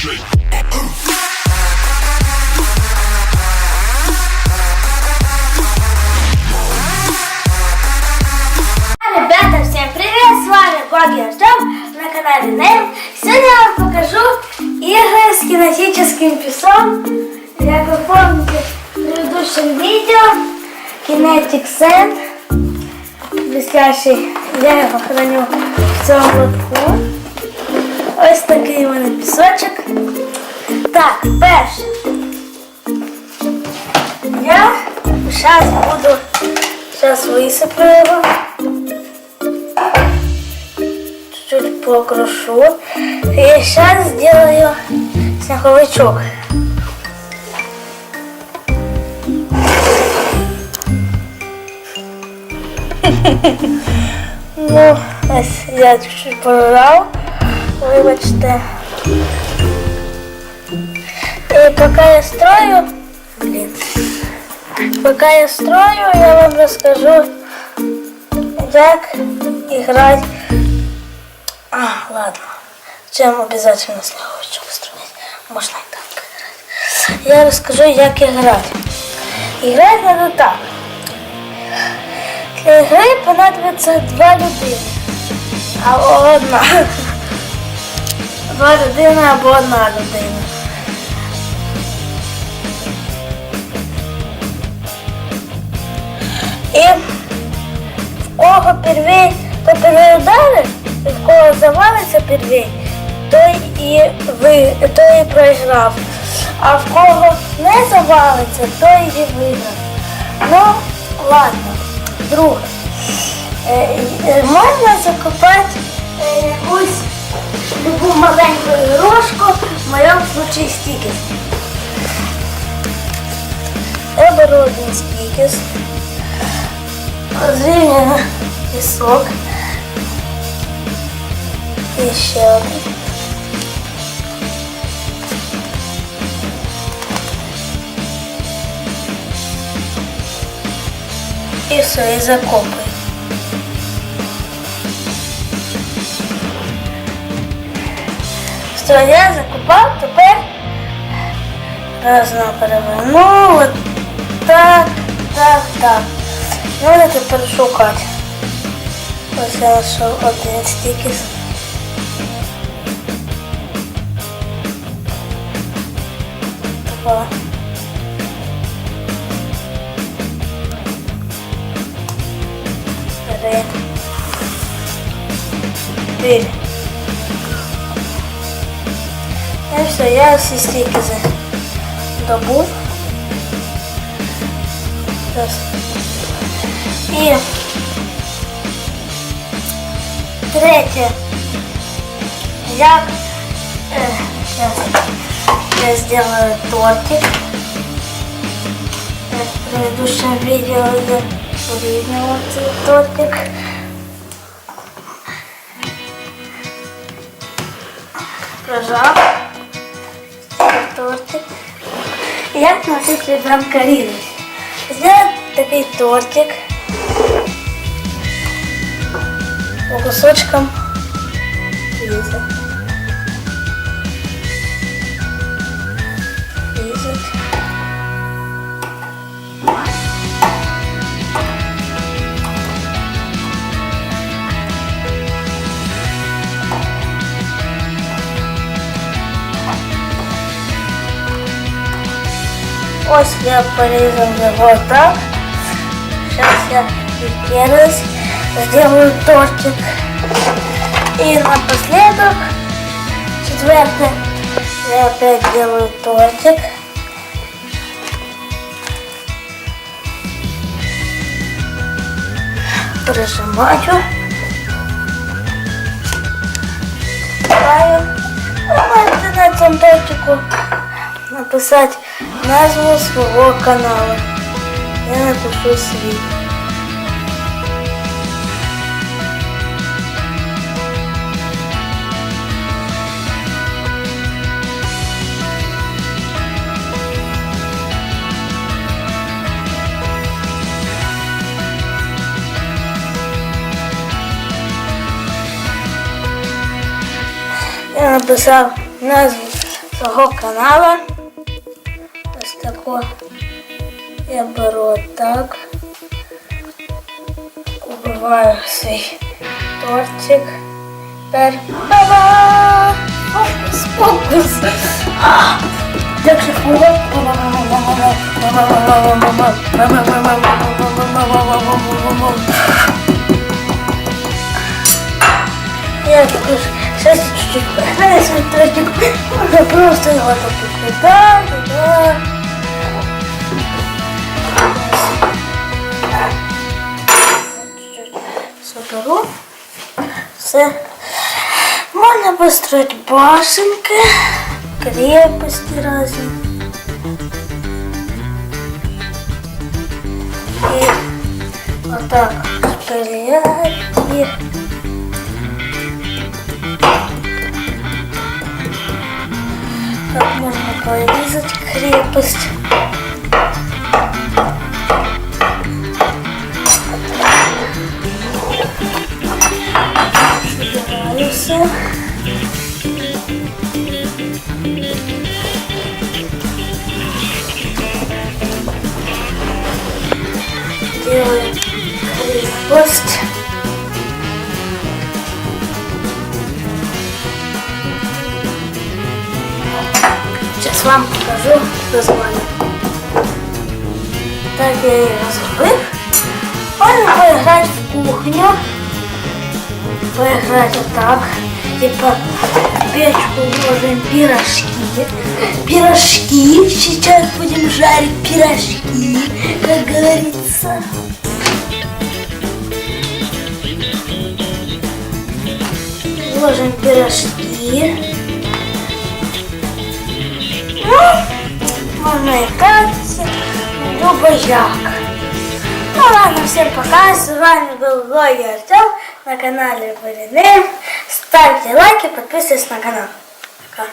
Ребята, всем привет! С вами Боги Артем на канале Нейм. Сегодня я вам покажу игры с кинетическим песом. Как вы помните в предыдущем видео, Kinetic Sand, блестящий, я його храню в цьому лотку. Ось такий у мене пісочок. Так, перше. Я зараз буду зараз висиплю його. чуть-чуть покрушу. И сейчас сделаю снеговичок. Ну, ось я чуть-чуть порвав. Вибачте. И пока я строю, блин, пока я строю, я вам расскажу, как играть а, ладно. Чем обязательно снеговичок строить? Можно и так играть. Я расскажу, как играть. Играть надо так. Для игры понадобится два людини. Або одна. Два людини або одна людина. І в кого первей, то первий і в кого завалиться первей, той і ви, той і програв. А в кого не завалиться, той і виграв. Ну, ладно, друге. Е, е, можна закопати е, якусь таку маленьку ігрушку, в моєму случаї стікер. Беру один стікер, зрівняно пісок. І один. І все, і закопую. Я закопав, тепер разно переверну, от так, так, так. Надо тепер шукати. Ось я знайшов один стікіс. Два. Три. Чотири. І все, я всі стікізи добув. І третє. Е, сейчас я сделаю тортик. Как в предыдущем видео я порівнював цей тортик. Прожав приятного жителя вам Карина. Сделать такой тортик по кусочкам мяса. Ось я порезал его так. Сейчас я раз сделаю тортик. И напоследок, четвертое, я опять делаю тортик. Прижимаю. Краю. Можете на цьому тортику написати назву свого каналу. Я напишу свій. Я написав назву свого каналу. Ось таку я беру так. Убиваю свій тортик. Тепер ба-ба! Фокус! Як же хвилин? Я також сейчас чуть-чуть. Можно просто его так Соберу. Все. Можно построить башенки, крепости разные. И вот так шпилять их. Как можно порезать крепость. Делаю крепость. Сейчас вам покажу название. Так я ее забыл. Можно поиграть в кухню. Поиграть вот так. Типа печку ложим пирожки. Пирожки. Сейчас будем жарить пирожки, как говорится. Ложим пирожки. Ну, можно и так, либо як. Ну ладно, всем пока. С вами был блогер Артем на канале Вареним. Ставьте лайки, подписывайтесь на канал. Пока.